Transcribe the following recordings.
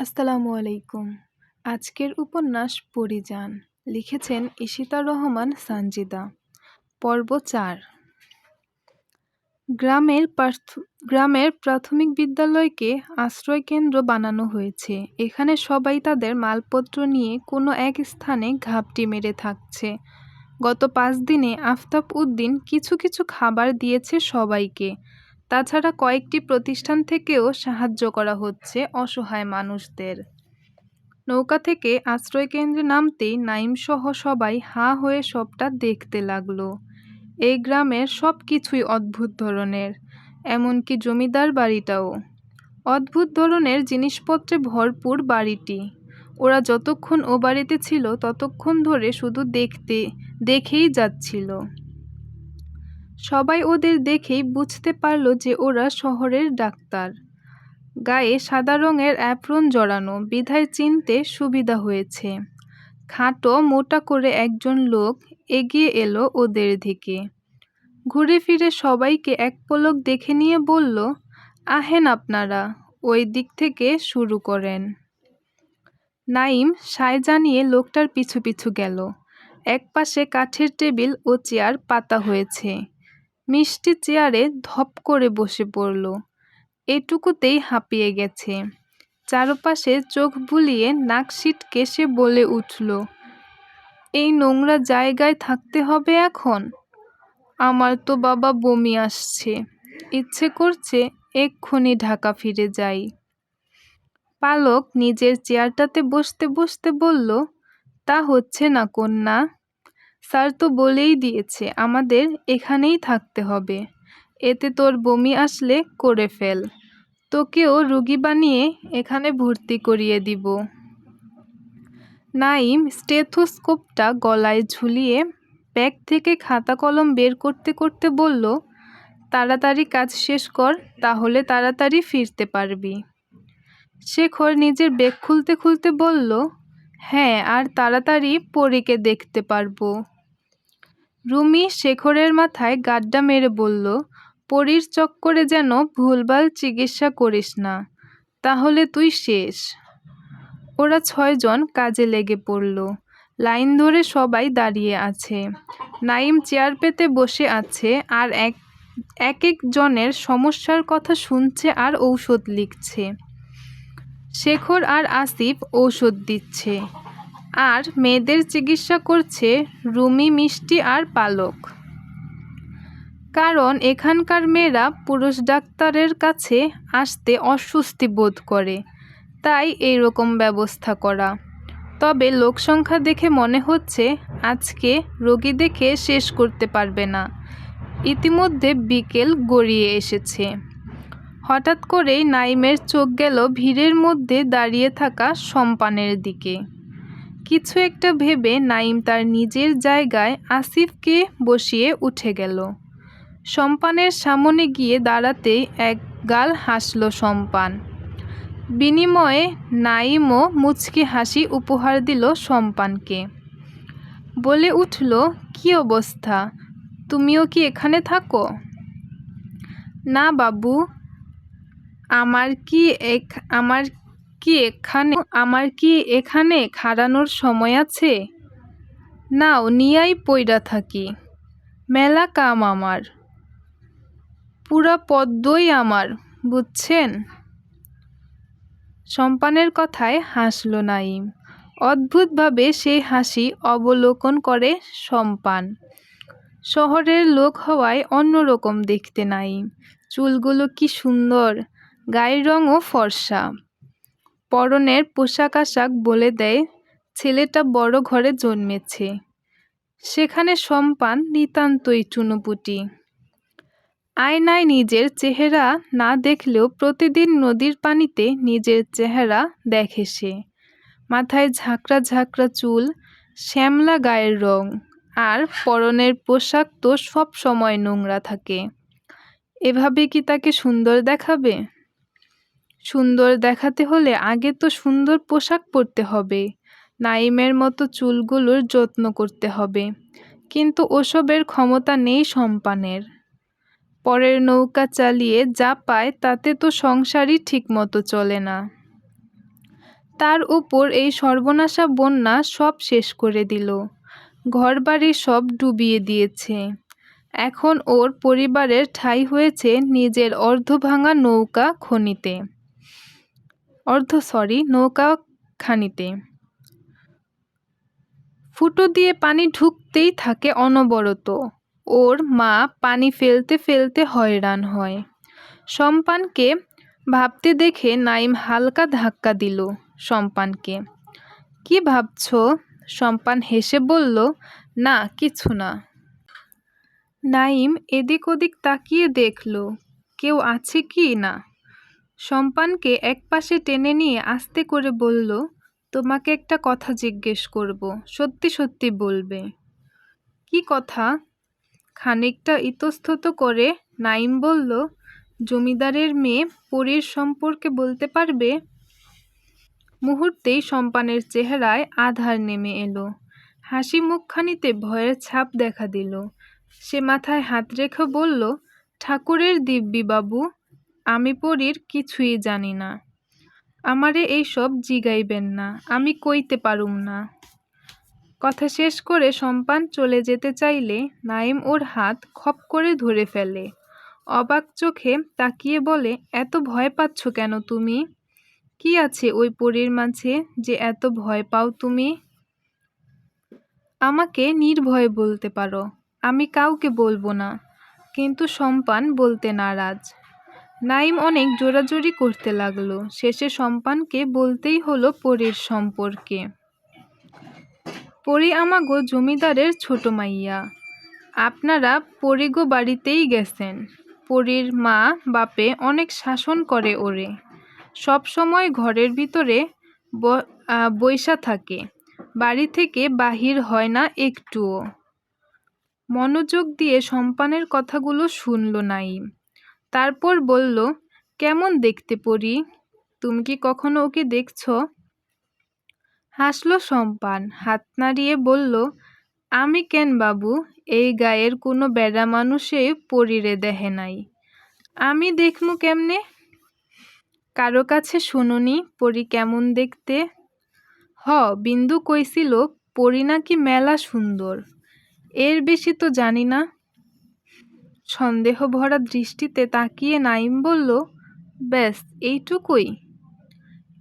আসসালামু আলাইকুম। আজকের উপন্যাস পরিযান। লিখেছেন ইশিতা রহমান সানজিদা। পর্ব চার। গ্রামের গ্রামের প্রাথমিক বিদ্যালয়কে আশ্রয়কেন্দ্র বানানো হয়েছে। এখানে সবাই তাদের মালপত্র নিয়ে কোনো এক স্থানে ঘাপটি মেরে থাকছে। গত পাঁচ দিনে আফতাব উদ্দিন কিছু কিছু খাবার দিয়েছে সবাইকে। তাছাড়া কয়েকটি প্রতিষ্ঠান থেকেও সাহায্য করা হচ্ছে অসহায় মানুষদের। নৌকা থেকে আশ্রয়কেন্দ্রে নামতেই নাইমসহ সবাই হাঁ হয়ে সবটা দেখতে লাগল। এই গ্রামের সব কিছুই অদ্ভুত ধরনের, এমনকি জমিদার বাড়িটাও। অদ্ভুত ধরনের জিনিসপত্রে ভরপুর বাড়িটি। ওরা যতক্ষণ ও বাড়িতে ছিল, ততক্ষণ ধরে শুধু দেখতে, দেখেই যাচ্ছিল। সবাই ওদের দেখেই বুঝতে পারল যে ওরা শহরের ডাক্তার। গায়ে সাদা রঙের অ্যাপ্রন জড়ানো, বিধায় চিনতে সুবিধা হয়েছে। খাটো মোটা করে একজন লোক এগিয়ে এলো ওদের দিকে। ঘুরে ফিরে সবাইকে এক পলক দেখে নিয়ে বলল, আহেন আপনারা, ওই দিক থেকে শুরু করেন। নাইম সায় জানিয়ে লোকটার পিছু পিছু গেল। একপাশে কাঠের টেবিল ও চেয়ার পাতা হয়েছে। মিষ্টি চেয়ারে ধপ করে বসে পড়ল। এটুকুতেই হাঁপিয়ে গেছে। চারপাশে চোখ বুলিয়ে নাক সিটকে সে বলে উঠল, এই নোংরা জায়গায় থাকতে হবে এখন? আমার তো বাবা বমি আসছে। ইচ্ছে করছে এক্ষুনি ঢাকা ফিরে যাই। পালক নিজের চেয়ারটাতে বসতে বসতে বলল, তা হচ্ছে না, কন্যা। স্যার তো বলেই দিয়েছে, আমাদের এখানেই থাকতে হবে। এতে তোর বমি আসলে করে ফেল। তোকেও রুগী বানিয়ে এখানে ভর্তি করিয়ে দিব। নাইম স্টেথোস্কোপটা গলায় ঝুলিয়ে ব্যাগ থেকে খাতা কলম বের করতে করতে বলল, তাড়াতাড়ি কাজ শেষ কর, তাহলে তাড়াতাড়ি ফিরতে পারবি। শেখর নিজের ব্যাগ খুলতে খুলতে বলল হ্যাঁ আর তাড়াতাড়ি পরীকে দেখতে পারব। রুমি শেখরের মাথায় গাড্ডা মেরে বলল, পরীর চক্করে যেন ভুলভাল চিকিৎসা করিস না, তাহলে তুই শেষ। ওরা ছয়জন কাজে লেগে পড়ল। লাইন ধরে সবাই দাঁড়িয়ে আছে। নাইম চেয়ার পেতে বসে আছে আর এক এক একজনের সমস্যার কথা শুনছে আর ঔষধ লিখছে। শেখর আর আসিফ ঔষধ দিচ্ছে। আর মেয়েদের চিকিৎসা করছে রুমি, মিষ্টি আর পালক। কারণ এখানকার মেয়েরা পুরুষ ডাক্তারের কাছে আসতে অস্বস্তি বোধ করে। তাই এই রকম ব্যবস্থা করা। তবে লোকসংখ্যা দেখে মনে হচ্ছে আজকে রোগী দেখে শেষ করতে পারবে না। ইতিমধ্যে বিকেল গড়িয়ে এসেছে। হঠাৎ করেই নাইমের চোখ গেল ভিড়ের মধ্যে দাঁড়িয়ে থাকা সম্পানের দিকে। কিছু একটা ভেবে নাইম তার নিজের জায়গায় আসিফকে বসিয়ে উঠে গেল। সম্পানের সামনে গিয়ে দাঁড়াতেই এক গাল হাসল সম্পান বিনিময়ে নাইমও মুচকি হাসি উপহার দিল সম্পানকে বলে উঠল, কি অবস্থা? তুমিও কি এখানে থাকো? না বাবু আমার কি এক, আমার কি এখানে, আমার কি এখানে খাড়ানোর সময় আছে? নাও, নিয়াই পইরা থাকি। মেলা কাম আমার। পুরা পদ্মই আমার, বুঝছেন? সম্পানের কথায় হাসল নাইম অদ্ভুতভাবে সেই হাসি অবলোকন করে সম্পান শহরের লোক হওয়ায় অন্যরকম দেখতে নাইম চুলগুলো কি সুন্দর গায়ের রঙও ফর্সা। পরনের পোশাক আশাক বলে দেয়, ছেলেটা বড় ঘরে জন্মেছে। সেখানে সম্পান নিতান্তই চুনোপুটি। আয়নায় নিজের চেহারা না দেখলেও প্রতিদিন নদীর পানিতে নিজের চেহারা দেখে সে। মাথায় ঝাঁকড়া ঝাঁকড়া চুল, শ্যামলা গায়ের রং, আর পরনের পোশাক তো সব সময় নোংরা থাকে। এভাবে কি তাকে সুন্দর দেখাবে? সুন্দর দেখাতে হলে আগে তো সুন্দর পোশাক পরতে হবে। নাইমের মতো চুলগুলোর যত্ন করতে হবে। কিন্তু ওসবের ক্ষমতা নেই সম্পানের। পরের নৌকা চালিয়ে যা পায় তাতে তো সংসারই ঠিকমতো চলে না। তার উপর এই সর্বনাশা বন্যা সব শেষ করে দিল। ঘরবাড়ি সব ডুবিয়ে দিয়েছে। এখন ওর পরিবারের ঠাঁই হয়েছে নিজের অর্ধভাঙা নৌকা খনিতে। অর্ধ সরি, নৌকা খানিতে। ফুটো দিয়ে পানি ঢুকতেই থাকে অনবরত। ওর মা পানি ফেলতে ফেলতে হয়রান হয়। সম্পানকে ভাবতে দেখে নাইম হালকা ধাক্কা দিল সম্পানকে কি ভাবছ? সম্পান হেসে বলল, না, কিছু না। নাইম এদিক ওদিক তাকিয়ে দেখল, কেউ আছে কি না? সম্পানকে একপাশে টেনে নিয়ে আস্তে করে বলল, তোমাকে একটা কথা জিজ্ঞেস করব। সত্যি সত্যি বলবে। কি কথা? খানিকটা ইতস্তত করে নাইম বলল, জমিদারের মেয়ে পরীর সম্পর্কে বলতে পারবে? মুহূর্তেই সম্পানের চেহারায় আধার নেমে এলো। হাসি মুখখানিতে ভয়ের ছাপ দেখা দিল। সে মাথায় হাত রেখে বলল, ঠাকুরের দিব্যি বাবু আমি পরীর কিছুই জানি না। আমারে এইসব জিগাইবেন না, আমি কইতে পারুম না। কথা শেষ করে সম্পান চলে যেতে চাইলে নাইম ওর হাত খপ করে ধরে ফেলে। অবাক চোখে তাকিয়ে বলে, এত ভয় পাচ্ছ কেন তুমি? কি আছে ওই পরীর মাঝে যে এত ভয় পাও তুমি? আমাকে নির্ভয়ে বলতে পারো, আমি কাউকে বলব না। কিন্তু সম্পান বলতে নারাজ। নাইম অনেক জোরাজোরি করতে লাগল। শেষে সম্পানকে বলতেই হলো পরীর সম্পর্কে। পরি আমাগো জমিদারের ছোট মাইয়া। আপনারা পরিগো বাড়িতেই গেছেন। পরীর মা বাপে অনেক শাসন করে ওরে। সব সময় ঘরের ভিতরে বৈশা থাকে। বাড়ি থেকে বাহির হয় না একটুও। মনোযোগ দিয়ে সম্পানের কথাগুলো শুনল নাইম। তারপর বলল, কেমন দেখতে পড়ি তুমি কি কখনো ওকে দেখছ? হাসল সম্পান হাত নাড়িয়ে বলল, আমি কেন বাবু? এই গায়ের কোনো বেড়া মানুষে পরিরে দেহে নাই। আমি দেখমু কেমনে? কারও কাছে শুনুনি, পরি কেমন দেখতে? হ, বিন্দু কইছিল, পরি নাকি মেলা সুন্দর। এর বেশি তো জানি না। সন্দেহ ভরা দৃষ্টিতে তাকিয়ে নাইম বলল, ব্যাস, এইটুকুই।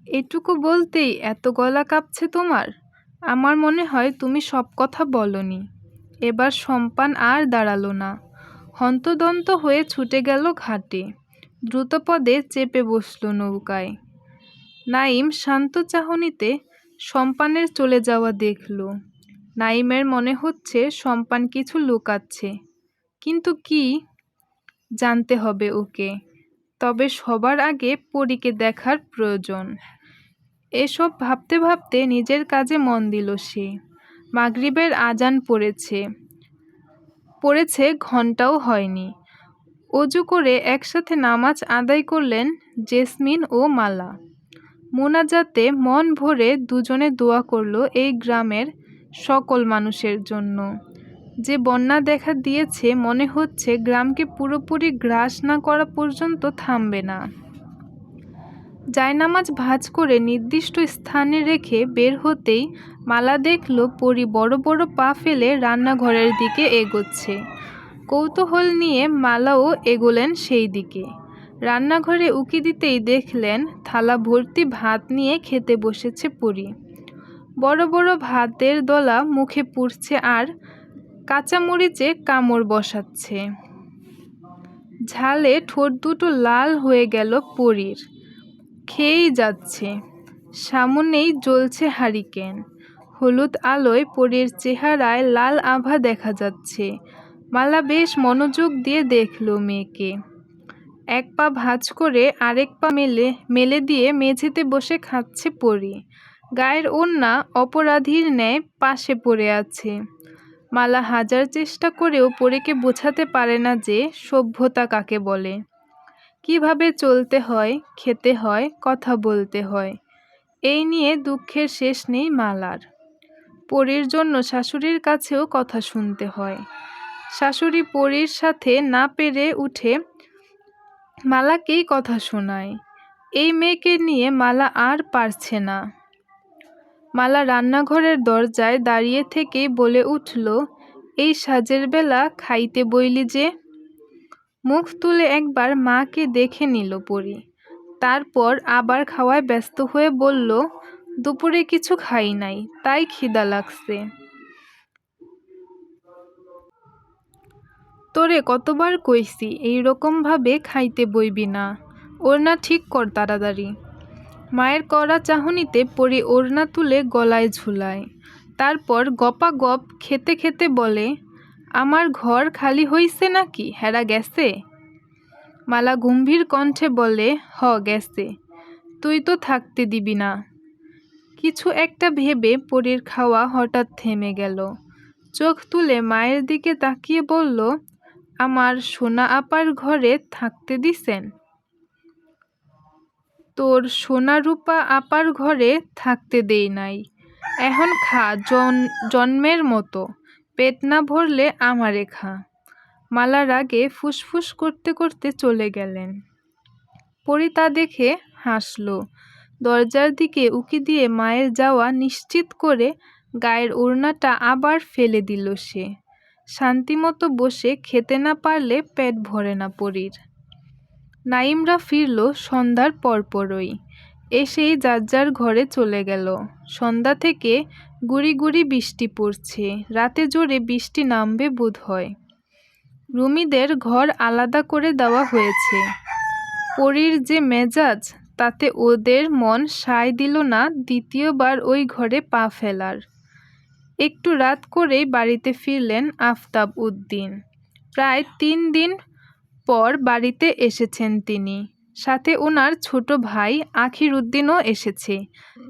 এটুকু বলতেই এত গলা কাঁপছে তোমার? আমার মনে হয় তুমি সব কথা বলনি। এবার সম্পান আর দাঁড়াল না। হন্তদন্ত হয়ে ছুটে গেল ঘাটে। দ্রুতপদে চেপে বসল নৌকায়। নাইম শান্ত চাহনিতে সম্পানের চলে যাওয়া দেখল। নাইমের মনে হচ্ছে সম্পান কিছু লুকাচ্ছে। কিন্তু কি জানতে হবে ওকে। তবে সবার আগে পরীকে দেখার প্রয়োজন। এসব ভাবতে ভাবতে নিজের কাজে মন দিল সে। মাগরিবের আজান পড়েছে। পড়েছে ঘন্টাও হয়নি। অজু করে একসাথে নামাজ আদায় করলেন জেসমিন ও মালা। মোনাজাতে মন ভরে দুজনে দোয়া করল এই গ্রামের সকল মানুষের জন্য। যে বন্যা দেখা দিয়েছে, মনে হচ্ছে গ্রামকে পুরোপুরি গ্রাস না করা পর্যন্ত থামবে না। জায়নামাজ ভাজ করে নির্দিষ্ট স্থানে রেখে বের হতেই মালা দেখল পরি বড় বড় পা ফেলে রান্নাঘরের দিকে এগোচ্ছে। কৌতূহল নিয়ে মালাও এগোলেন সেই দিকে। রান্নাঘরে উকি দিতেই দেখলেন থালা ভর্তি ভাত নিয়ে খেতে বসেছে পুরি। বড় বড় ভাতের দলা মুখে পুড়ছে আর কাঁচামরিচে কামড় বসাচ্ছে। ঝালে ঠোঁট দুটো লাল হয়ে গেল পরীর। খেয়েই যাচ্ছে। সামনেই জ্বলছে হারিকেন। হলুদ আলোয় পরীর চেহারায় লাল আভা দেখা যাচ্ছে। মালা বেশ মনোযোগ দিয়ে দেখল মেয়েকে। এক পা ভাঁজ করে আরেক পা মেলে মেলে দিয়ে মেঝেতে বসে খাচ্ছে পরি। গায়ের ওন্না অপরাধীর ন্যায় পাশে পড়ে আছে। মালা হাজার চেষ্টা করেও পরীকে বোঝাতে পারে না যে সভ্যতা কাকে বলে। কীভাবে চলতে হয়, খেতে হয়, কথা বলতে হয়, এই নিয়ে দুঃখের শেষ নেই মালার। পরীর জন্য শাশুড়ির কাছেও কথা শুনতে হয়। শাশুড়ি পরীর সাথে না পেরে উঠে মালাকেই কথা শোনায়। এই মেয়েকে নিয়ে মালা আর পারছে না। মালা রান্নাঘরের দরজায় দাঁড়িয়ে থেকেই বলে উঠল, এই সাজের বেলা খাইতে বইলি যে? মুখ তুলে একবার মাকে দেখে নিল পরি। তারপর আবার খাওয়ায় ব্যস্ত হয়ে বলল, দুপুরে কিছু খাই নাই, তাই খিদা লাগছে। তোরে কতবার কইছি, এই ভাবে খাইতে বইবি না। ওর না ঠিক কর তাড়াতাড়ি। মায়ের কড়া চাহনিতে পরি ওড়না তুলে গলায় ঝুলায়। তারপর গপা গপ খেতে খেতে বলে, আমার ঘর খালি হইছে নাকি? হেরা গেছে? মালা গম্ভীর কণ্ঠে বলে, হ, গেছে। তুই তো থাকতে দিবি না। কিছু একটা ভেবে পরীর খাওয়া হঠাৎ থেমে গেল। চোখ তুলে মায়ের দিকে তাকিয়ে বলল, আমার সোনা আপার ঘরে থাকতে দিছেন? তোর সোনা রূপা আপার ঘরে থাকতে দেই নাই। এখন খা জন্মের মতো পেট না ভরলে আমারে খা। মালার আগে ফুসফুস করতে করতে চলে গেলেন। পরি তা দেখে হাসল। দরজার দিকে উকি দিয়ে মায়ের যাওয়া নিশ্চিত করে গায়ের ওড়নাটা আবার ফেলে দিল সে। শান্তিমতো বসে খেতে না পারলে পেট ভরে না পরীর। নাইমরা ফিরল সন্ধ্যার পরপরই। এসেই যার যার ঘরে চলে গেল। সন্ধ্যা থেকে গুড়ি গুড়ি বৃষ্টি পড়ছে। রাতে জোরে বৃষ্টি নামবে বোধ হয় রুমিদের ঘর আলাদা করে দেওয়া হয়েছে। পরীর যে মেজাজ, তাতে ওদের মন সায় দিল না দ্বিতীয়বার ওই ঘরে পা ফেলার। একটু রাত করেই বাড়িতে ফিরলেন আফতাব উদ্দিন। প্রায় তিন দিন পর বাড়িতে এসেছেন তিনি। সাথে ওনার ছোট ভাই আখির উদ্দিনও এসেছে।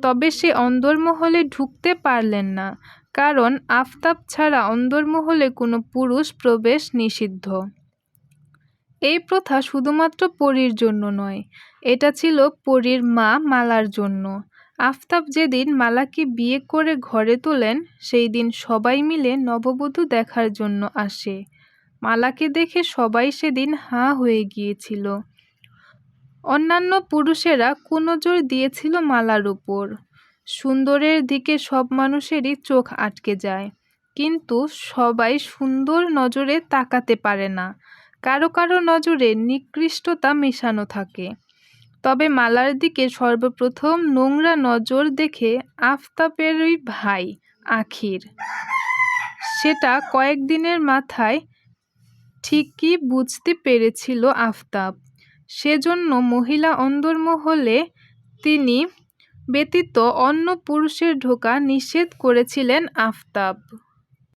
তবে সে অন্দরমহলে ঢুকতে পারলেন না, কারণ আফতাব ছাড়া অন্দরমহলে কোনো পুরুষ প্রবেশ নিষিদ্ধ। এই প্রথা শুধুমাত্র পরীর জন্য নয়, এটা ছিল পরীর মা মালার জন্য। আফতাব যেদিন মালাকে বিয়ে করে ঘরে তোলেন, সেই দিন সবাই মিলে নববধূ দেখার জন্য আসে। মালাকে দেখে সবাই সেদিন হাঁ হয়ে গিয়েছিল। অন্যান্য পুরুষেরা কুনজর দিয়েছিল মালার উপর। সুন্দরের দিকে সব মানুষেরই চোখ আটকে যায়, কিন্তু সবাই সুন্দর নজরে তাকাতে পারে না। কারও কারও নজরে নিকৃষ্টতা মেশানো থাকে। তবে মালার দিকে সর্বপ্রথম নোংরা নজর দেখে আফতাবেরই ভাই, আখির। সেটা কয়েকদিনের মাথায় ঠিকই বুঝতে পেরেছিল আফতাব। সেজন্য মহিলা অন্দরমহলে তিনি ব্যতীত অন্য পুরুষের ঢোকা নিষেধ করেছিলেন আফতাব।